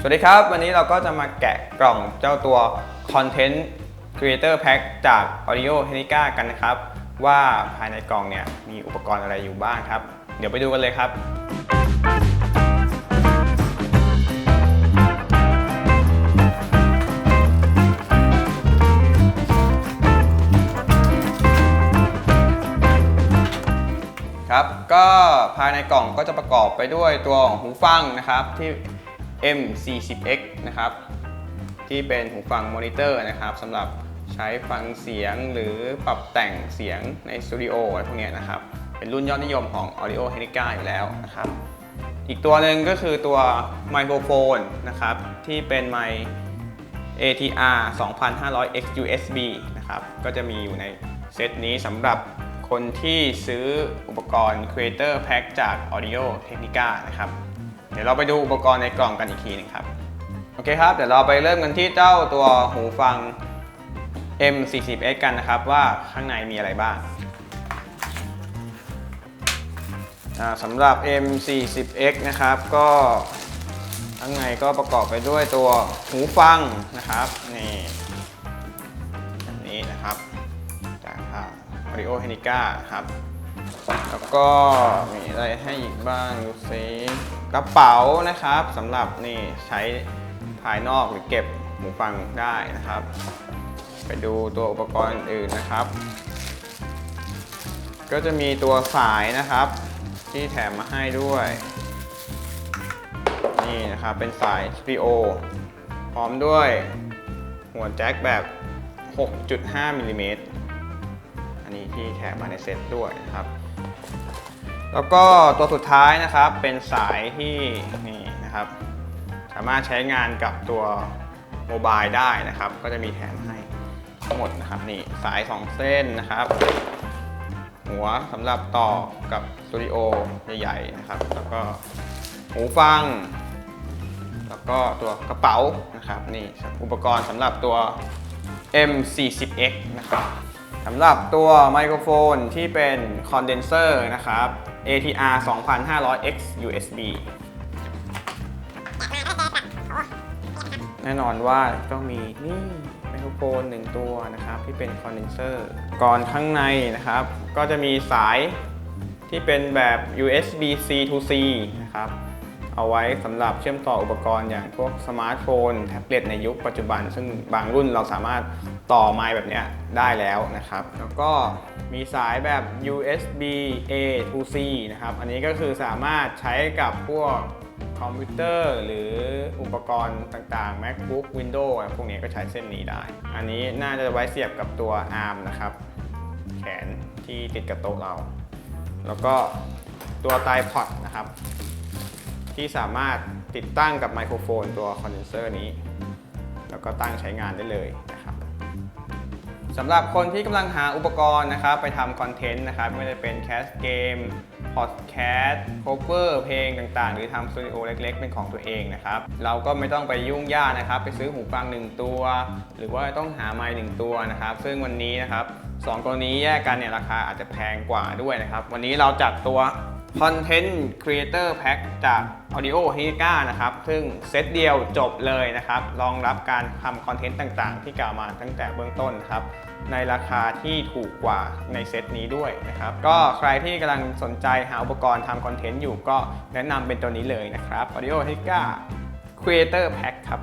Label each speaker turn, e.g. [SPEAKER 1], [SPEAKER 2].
[SPEAKER 1] สวัสดีครับ วันนี้เราก็จะมาแกะกล่องเจ้าตัว Content Creator Pack จาก Audio Technica กันนะครับ ว่าภายในกล่องเนี่ยมีอุปกรณ์อะไรอยู่บ้างครับ เดี๋ยวไปดูกันเลยครับครับ ก็ภายในกล่องก็จะประกอบไปด้วยตัวหูฟังนะครับที่ M40X นะครับ ที่เป็นหูฟังมอนิเตอร์นะครับสำหรับใช้ฟังเสียงหรือปรับแต่งเสียงในสตูดิโออะไรพวกนี้นะครับ เป็นรุ่นยอดนิยมของ Audio Technica อยู่แล้วนะครับ อีกตัวหนึ่งก็คือตัวไมโครโฟนนะครับ ที่เป็นไมค์ ATR 2500 X USB นะครับ ก็จะมีอยู่ในเซตนี้สำหรับคนที่ซื้ออุปกรณ์ Creator Pack จาก Audio Technica นะครับ ดี๋ยวเราไปดูอุปกรณ์ในกล่องกันอีกทีหนึงครับ โอเคครับ เดี๋ยวเราไปเริ่มกันที่เจ้าตัวหูฟัง M40X กันนะครับว่าข้างในมีอะไรบ้างสำหรับ M40X นะครับ ก็ข้างในก็ประกอบไปด้วยตัวหูฟังนะครับนี่แบบนี้นะครับจากทาง Audio Technica ครับ แล้วก็มีอะไรให้อีกบ้างดูซิกระเป๋านะครับสำหรับนี่ใช้ภายนอกหรือเก็บหูฟังได้นะครับ ไปดูตัวอุปกรณ์อื่นนะครับ ก็จะมีตัวสายนะครับ ที่แถมมาให้ด้วย นี่นะครับเป็นสาย SPO พร้อมด้วยหัวแจ็คแบบ 6.5มิลลิเมตร อันนี้ที่แถมมาในเซ็ตด้วยนะครับ แล้วก็ตัวสุดท้ายนะครับเป็นสายที่นี่นะครับ สามารถใช้งานกับตัวโมบายได้นะครับ ก็จะมีแถมให้ทั้งหมดนะครับนี่สาย 2 เส้นนะครับ หัวสำหรับต่อกับสตูดิโอใหญ่ๆนะครับ แล้วก็หูฟัง แล้วก็ตัวกระเป๋านะครับนี่อุปกรณ์สำหรับตัว M40X นะครับ สำหรับตัวไมโครโฟนที่เป็นคอนเดนเซอร์นะครับ ATR 2500X USB แน่นอนว่าต้องมีนี่ไมโครโฟนหนึ่งตัวนะครับที่เป็นคอนเดนเซอร์ก่อนข้างในนะครับ ก็จะมีสายที่เป็นแบบ USB C to C นะครับ เอาไว้สำหรับเชื่อมต่ออุปกรณ์อย่างพวกสมาร์ทโฟน แท็บเล็ตในยุคปัจจุบัน ซึ่งบางรุ่นเราสามารถต่อไมค์แบบนี้ได้แล้วนะครับ แล้วก็มีสายแบบ USB A to C นะครับ อันนี้ก็คือสามารถใช้กับพวกคอมพิวเตอร์หรืออุปกรณ์ต่างๆ MacBook Windows พวกนี้ก็ใช้เส้นนี้ได้ อันนี้น่าจะไว้เสียบกับตัว ARM นะครับ แขนที่ติดกับโต๊ะเรา แล้วก็ตัวไตพอดนะครับ ที่สามารถติดตั้งกับไมโครโฟนตัวคอนเดนเซอร์นี้ แล้วก็ตั้งใช้งานได้เลยนะครับสำหรับคนที่กำลังหาอุปกรณ์นะครับ ไปทำคอนเทนต์นะครับไม่ว่าจะเป็นแคสเกมพอดแคสต์โคเวอร์เพลงต่างๆ หรือทำสตูดิโอเล็ก ๆ เป็นของตัวเองนะครับ เราก็ไม่ต้องไปยุ่งยากนะครับ ไปซื้อหูฟัง 1 ตัว หรือว่าต้องหาไมค์หนึ่งตัวนะครับ ซึ่งวันนี้นะครับสองตัวนี้แยกกันเนี่ยราคาอาจจะแพงกว่าด้วยนะครับ วันนี้เราจัดตัว Content Creator Pack จาก Audio Technica นะครับ ซึ่งเซตเดียวจบเลยนะครับ รองรับการทำคอนเทนต์ต่างๆ ที่กล่าวมาตั้งแต่เบื้องต้นครับ ในราคาที่ถูกกว่าในเซตนี้ด้วยนะครับ ก็ใครที่กำลังสนใจหาอุปกรณ์ทำคอนเทนต์อยู่ก็แนะนำเป็นตัวนี้เลยนะครับ Audio Technica Creator Pack ครับ